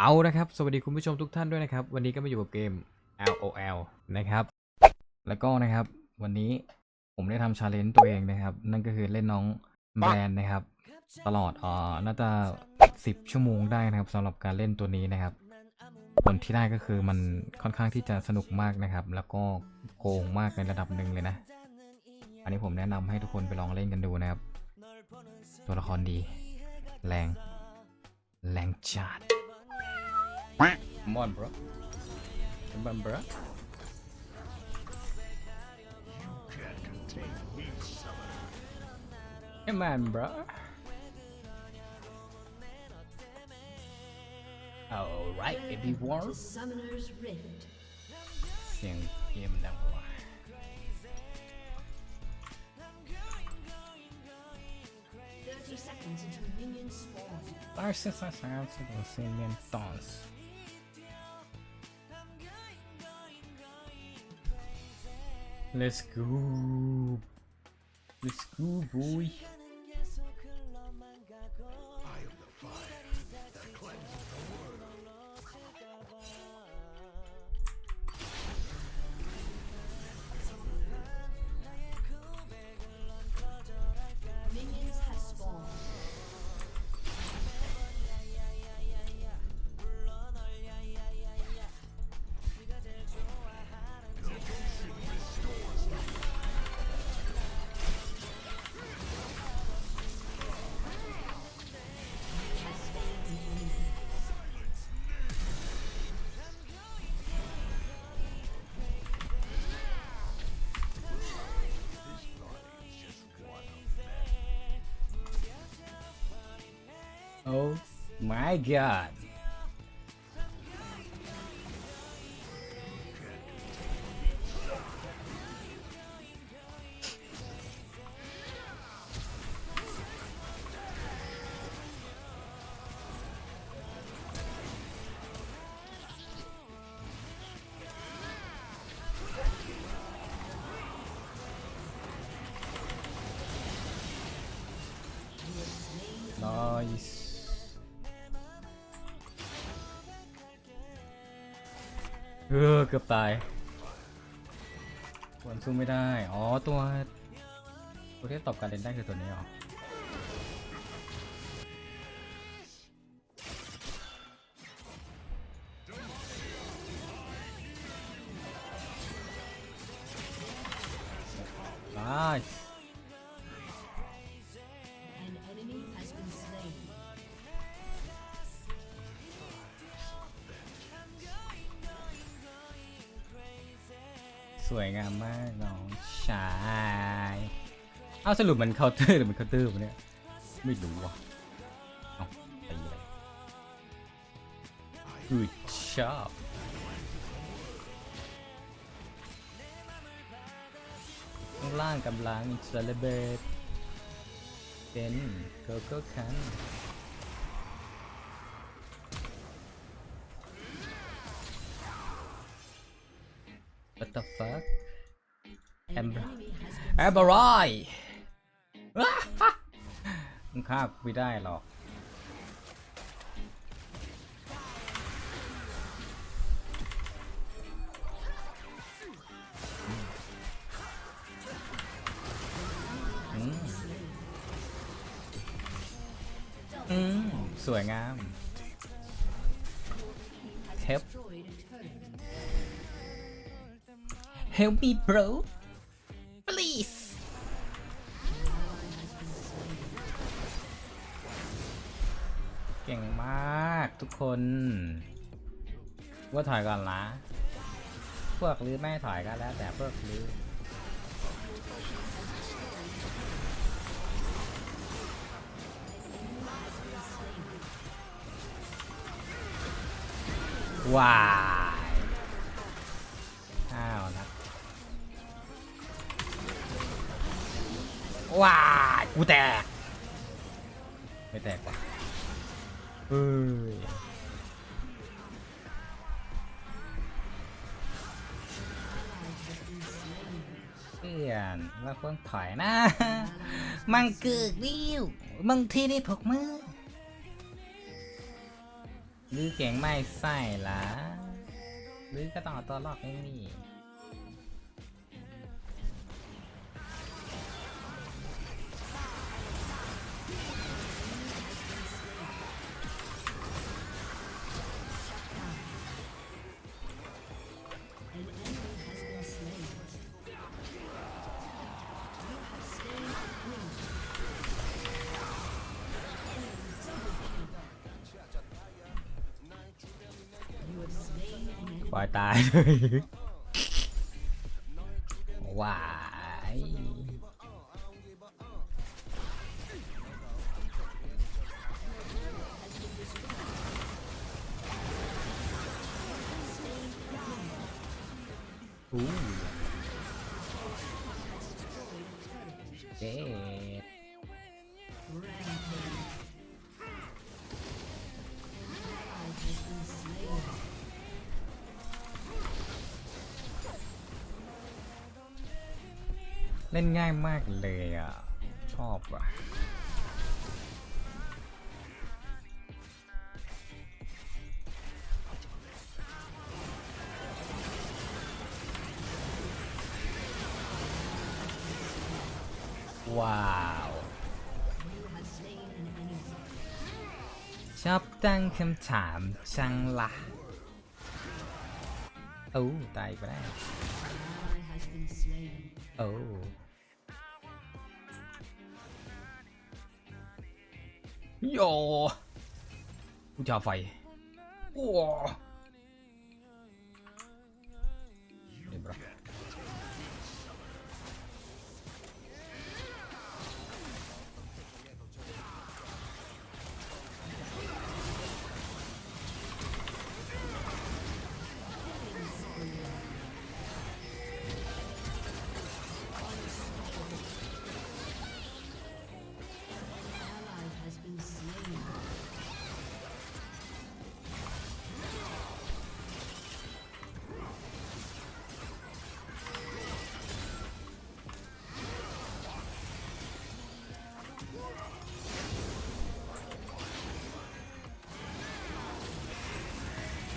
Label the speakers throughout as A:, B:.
A: เอานะครับ สวัสดีคุณผู้ชมทุกท่านด้วยนะครับ วันนี้ก็มาอยู่กับเกม LOL นะครับ แล้วก็นะครับ วันนี้ผมได้ทำชาเลนจ์ตัวเองนะครับ นั่นก็คือเล่นน้องแบรนด์นะครับ ตลอดอ่อน่าจะ 10 ชั่วโมงได้นะครับสำหรับการเล่นตัวนี้นะครับ ผลที่ได้ก็คือมันค่อนข้างที่จะสนุกมากนะครับ แล้วก็โกงมากในระดับหนึ่งเลยนะ อันนี้ผมแนะนำให้ทุกคนไปลองเล่นกันดูนะครับ ตัวละครดี แรง แรงจัด Come on bro Come on bro Come on bro Alright everyone
B: to Summoner's Rift.
A: เสียงเกมมันดังกว่า
B: 30 seconds until
A: Let's go. Let's go, boy. Oh my god. ออเกือบตายควรสู้ไม่ได้ อ๋อตัว ตัวที่ตอบการเล่นได้คือตัวนี้หรอ สวยงามมากน้องชาย เอาสรุปมันเคาน์เตอร์หรือมันเคาน์เตอร์วะเนี่ย ไม่รู้ว่ะเอาตีเลย Good job ข้างล่างกำลัง celebrate เป็นโกโก้คัน What the fuck
B: An
A: Amber.
B: enemy has been
A: แอบบรอยมึงฆ่ากูไม่ได้หรอก อืม สวยงาม Help me bro please เก่งมากทุกคน ว่าถอยก่อนละพวกลือไม่ถอยกันแล้วแต่พวกลือว้า ว้ายกูแตก ไม่แตกว่ะเฮ้ยเพื่อนว่าควรถอยนะ มังกึกวิวบางทีนี่พวกมือลือเก่งไม่ใส่ละลือก็ต้องเอาตัวรอดไม่นี่ ปล่อยตายเลยว้าย เล่นง่ายมากเลยอะ ชอบอะว้าวชอบตั้งคำถามจังละโอ้ตายไปแล้วโอ้ โยกูจะ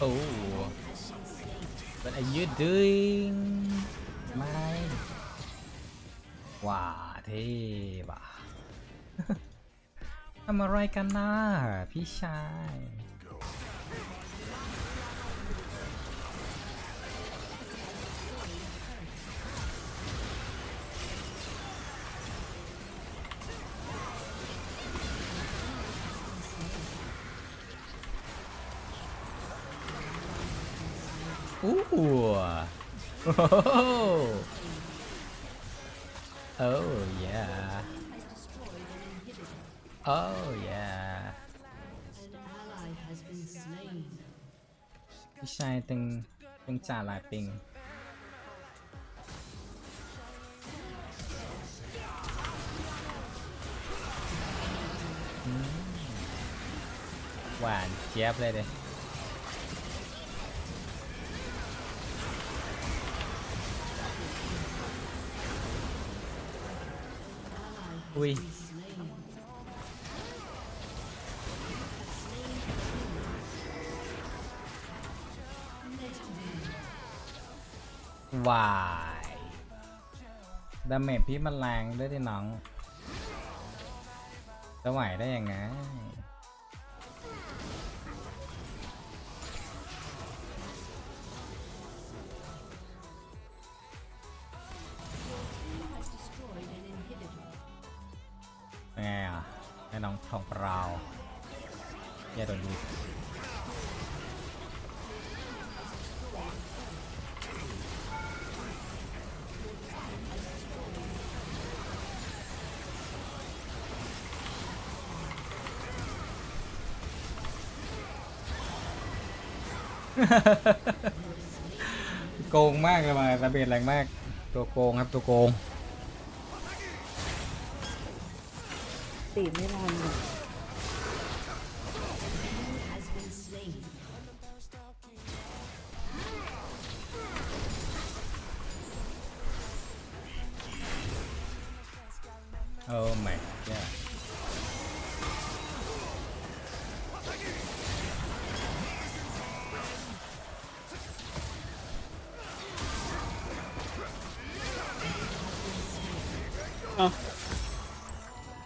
A: Oh. What are you doing ไม่ว้าเท่บ่ะทำอะไรกันนะพี่ชาย โอ้โห Oh yeah Oh yeah
B: An ally has been slain.
A: พี่ชายตึง อุ้ยวายดาเมจพี่มันแรงด้วยที่น้อง จะไหวได้ยังไง ให้น้องทองเปล่าแย่โดนดูโกงมากเลยมาระเบิดแรงมาก ตัวโกงครับตัวโกง
C: ตีไม่ทันอะ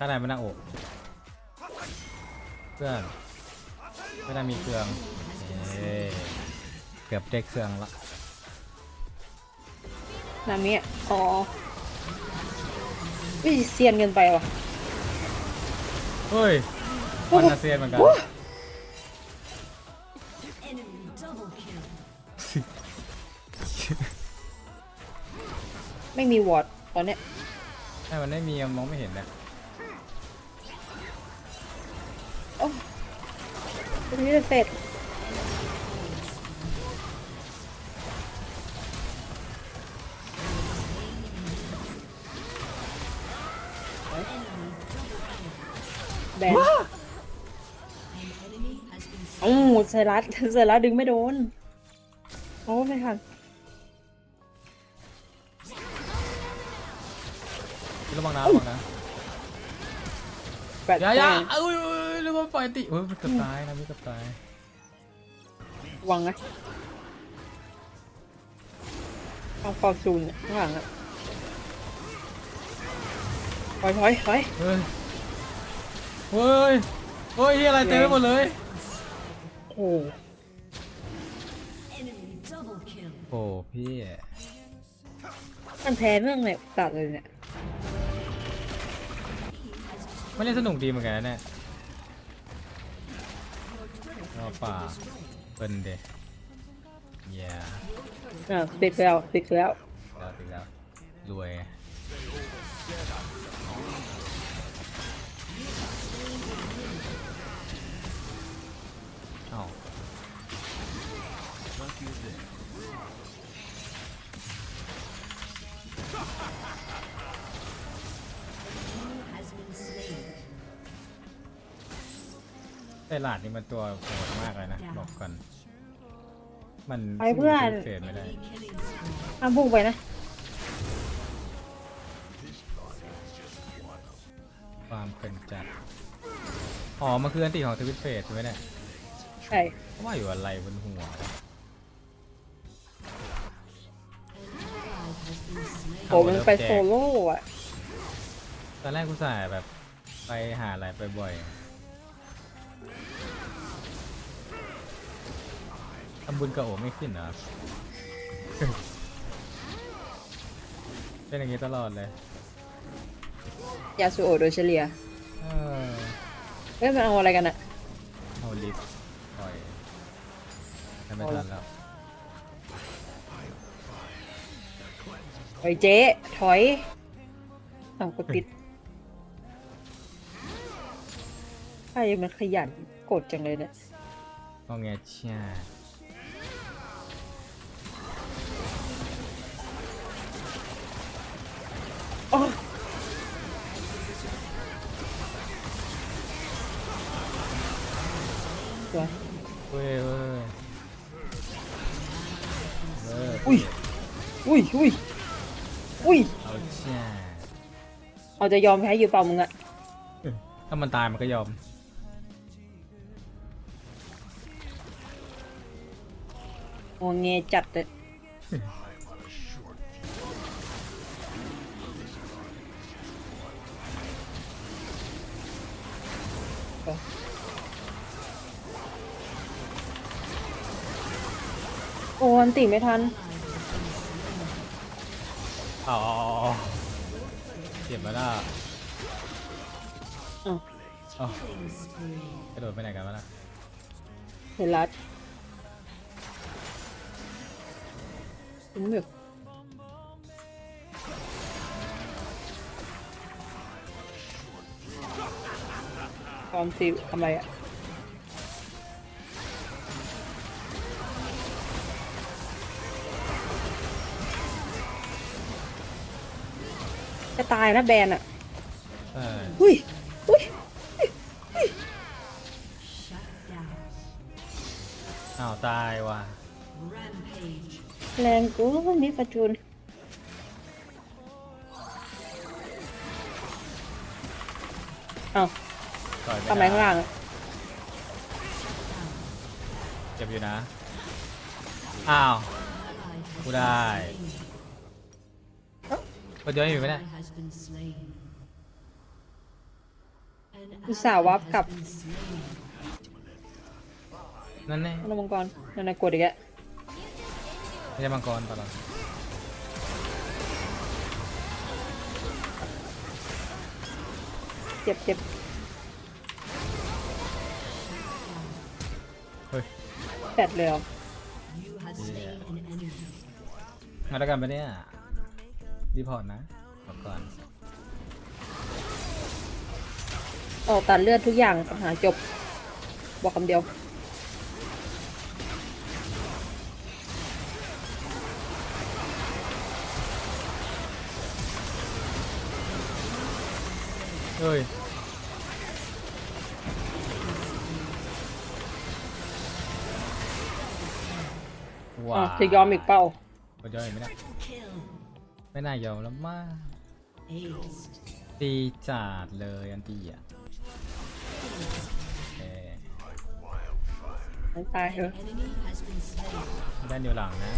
C: า
A: งในมันนั่งโอบเพื่อนไม่ได้มีเครื่องเอ้ยเกือบได้เครื่องละ
C: นามิอะอ๋อวิเซียนเกินไปว่ะ
A: เฮ้ยมันนาเซียนเหมือนกัน
B: Enemy double kill.
C: ไม่มีวอร์ดตอนเนี้ย
A: ใช่มันไม่มีมันมองไม่เห็นนะ
C: นนี้จะเสร็จแบน
B: An enemy has been
C: โอ้เซรัสเซรัสดึงไม่โดน โอ้ไม่ทัน
A: ระวังนะระวังนะ
C: แบต
A: อย่าอย่า
C: แบน
A: เอ้ยเอ้ ยเรียกว่าปล่อยติเอ้ยมันเกือบตายนะมีเกือบตาย
C: วังนะเอาฟอร์จูนเนี่ยข้างหลังอะถอยถอยถอย
A: เฮ้ย เฮ้ย เฮ้ยที่อะไรเต็มไปหมดเลย
C: โอ้
B: enemy double kill.
A: โอ้พี่
C: มันแพ้เรื่องไหนตัดเลยเนี่ย
A: ไม่เล่นสนุกดีเหมือนกันนะเนี่ย รอป่าเป็นเดะเย้
C: อะปิดแล้วปิดแล้ว
A: แล้วถึงแล้วรวย แต่หลาดนี่มันตัวโหดมากเลยนะบอกก่อน มัน
C: ไปเพื่อน
A: เฟดไม่ได้
B: Killing spree.
C: ห้ามพุ่งไปนะ
A: ความเป็นจัดอ๋อมันคืออันติของทวิตเฟสใช่ไหมเนี่ย
C: ใช่
A: เพราะว่าอยู่อะไรบนหัว
C: โอ้มันไปโซโล่อะ
A: ตอนแรกกูสายแบบไปหาอะไรไปบ่อย ทำบุญกับโอไม่ขึ้นเหรอ เป็นอย่างนี้ตลอดเลย
C: ยาสูโอโดยเฉลี่ย
A: เออ
C: เฮ้ยมันเอาอะไรกันอะ
A: เอาลิฟต์ปล่อยทำไม่ทันแล้ว
C: ถอยเจ๊ถอยเอากดปิดใครมันขยันกดจังเลยเนี่ย
A: ก็แงเช่า
C: อุ้ยอุ้ยอุ้ย
A: เอาช่า
C: เอาจะยอมแพ้อยู่เปล่ามึงอะ
A: ถ้ามันตายมันก็ยอม
C: โอเงจัดเลยโอ้อันติไม่ทัน
A: อ๋อเจ็บแล้วล่ะ
C: อ้าว
A: อ๋อกระโดดไปไหนกันวะล่ะ
C: เห็นรัดถึงแบบความสิวทำไรอะ จะตายนะแบนอะ
A: ใช่
C: อุ้ยอุ้ย
B: Shut down.
A: อ้าวตายว่ะ
B: Rampage.
C: แรงกูนี่ประจุนเอ้า
A: ต่อย
C: ทำไมข้างล่างอะ
A: เจ็บอยู่นะ อ้าว กูได้ ก็เดี๋ยวอยู่ไหมเนี่ย
B: Ally has been slain.
C: อุตส่าห์วับกลับ
A: นั่นแน่
C: นมังกรนันนะกดอีกแล้ว
A: ไม่ใช่มังกรตลอด
C: เจ็บเจ็บ
A: เฮ้ย
C: แปดเลยเหรอ
B: You have slain an enemy.
A: มาแล้วกันไปะเนี่ย รีพอร์ตนะบอกก่อน
C: ออกตัดเลือดทุกอย่างปัญหาจบ บอกคำเดียว
A: เฮ้ย ว้า
C: อะจะยอมอีกเปล่า
A: ก็ยอมอีกไหมเนะ
B: Kill.
A: ไม่น่ายอมแล้วมาก
B: Aced.
A: ตีจัดเลยอันตีอะโอเค
C: ไม่ตายเถอะ
B: Enemy has been slain.
A: ด้านเดียวหลังนะ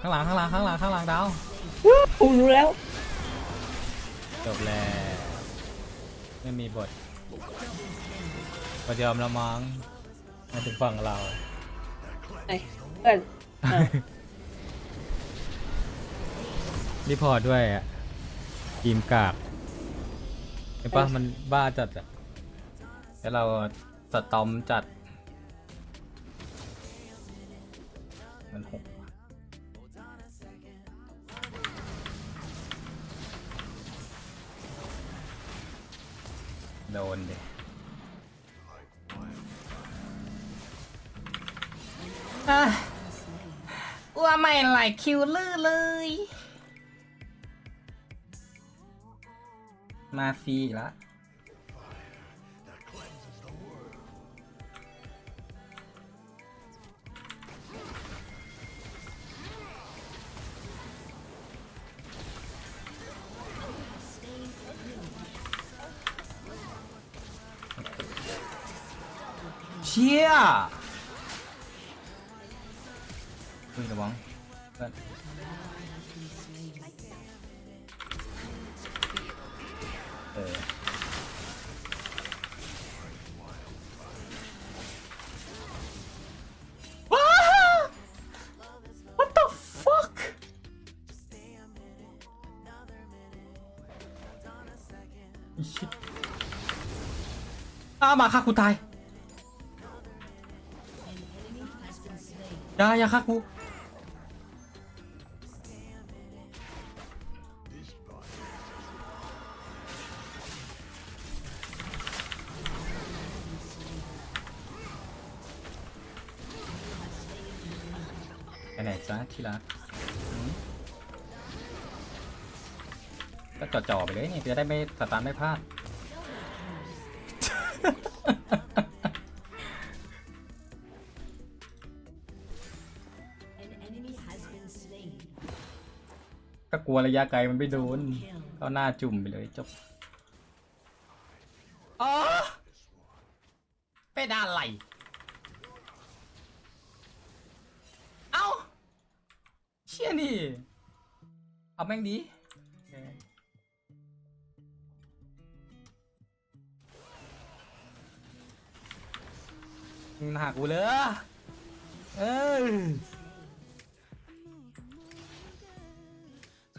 A: ข้างหลังข้างหลังข้างหลังข้างหลังดาว
C: ผมรู้แล้ว
A: จบแล้วไม่มีบทบทยอมและมั้งมาถึงฝั่งเรา
C: ไอ้เพื่อนอะ
A: รีพอร์ตด้วยอะทีมกากเห็นปะมันบ้าจัดอะแล้วเราสตอมจัด มันหกว่ะโดนเด็ว่าไม่ไหลคิวเลอร์เลย มาฟรีอีกละเชี่ยเฮ้ยระวังเพื่อน อ้ามาฆ่ากูตายอย่าอย่าฆ่ากูไปไหนจ้าที่รักก็จ่อๆไปเลยนี่จะได้ไม่สตาร์ทไม่พลาด
B: An enemy has been slain.
A: ก็กลัวระยะไกลมันไม่โดน
B: Kill.
A: ก็หน้าจุ่มไปเลยจบอ๋อเป็นอะไร เอ้า เชี่ยนี่ เอาแม่งดี หากูเลยเออ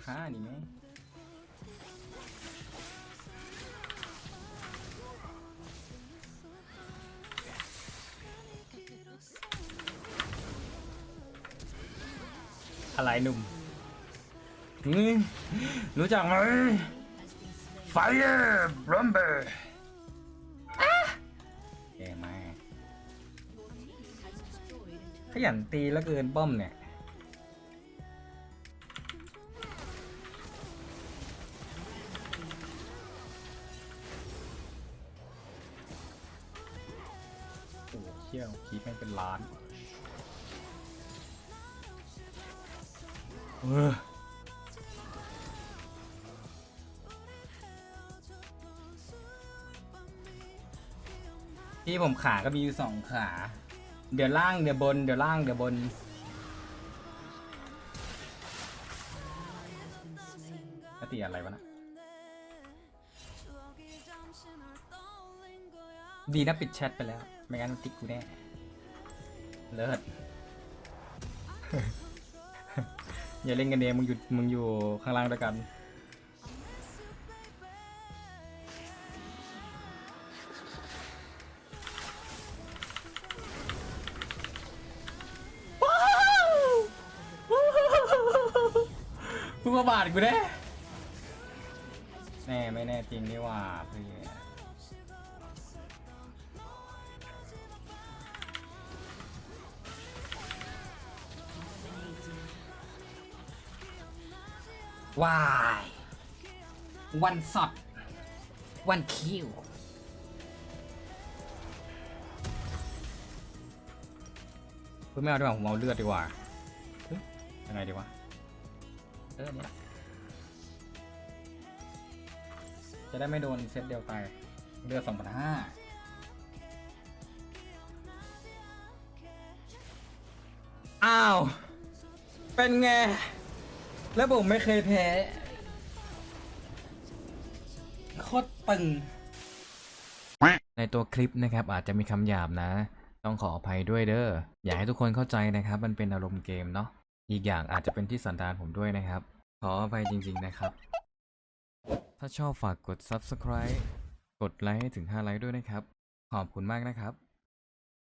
A: ฆ่านี่ไหมอะไรหนุ่มอืมรู้จักไหม Fire Rumble ขยันตีแล้วเกินป้อมเนี่ย โอ้โหเชี่ยวคีดแม่งเป็นล้าน เออที่ผมขาก็มีอยู่สองขา เดี๋ยวล่างเดี๋ยวบนเดี๋ยวล่างเดี๋ยวบน ปกติอะไรวะนะดีนะปิดแชทไปแล้ว ไม่งั้นมันติดกูแน่ เลิศ อย่าเล่นกันเองมึงอยู่มึงอยู่ข้างล่างด้วยกัน มึงมาบาดกูแน่แน่ไม่แน่จริงนี่หว่าเพื่อนวายวันสดวันคิวเฮ้ยไม่เอาดีกว่าผมเอาเลือดดีกว่าเฮ้ยยังไงดีวะ เออเนี่ยจะได้ไม่โดนเซตเดียวตายเลือดสองพันห้าอ้าว เป็นไง แล้วผมไม่เคยแพ้ โคตรตึง ในตัวคลิปนะครับ อาจจะมีคำหยาบนะ ต้องขออภัยด้วยเด้อ อยากให้ทุกคนเข้าใจนะครับ มันเป็นอารมณ์เกมเนาะ อีกอย่างอาจจะเป็นที่สันดานผมด้วยนะครับ ขออภัยจริงๆนะครับ ถ้าชอบฝากกด subscribe กดไลค์ให้ถึง 5 ไลค์ด้วยนะครับ ขอบคุณมากนะครับ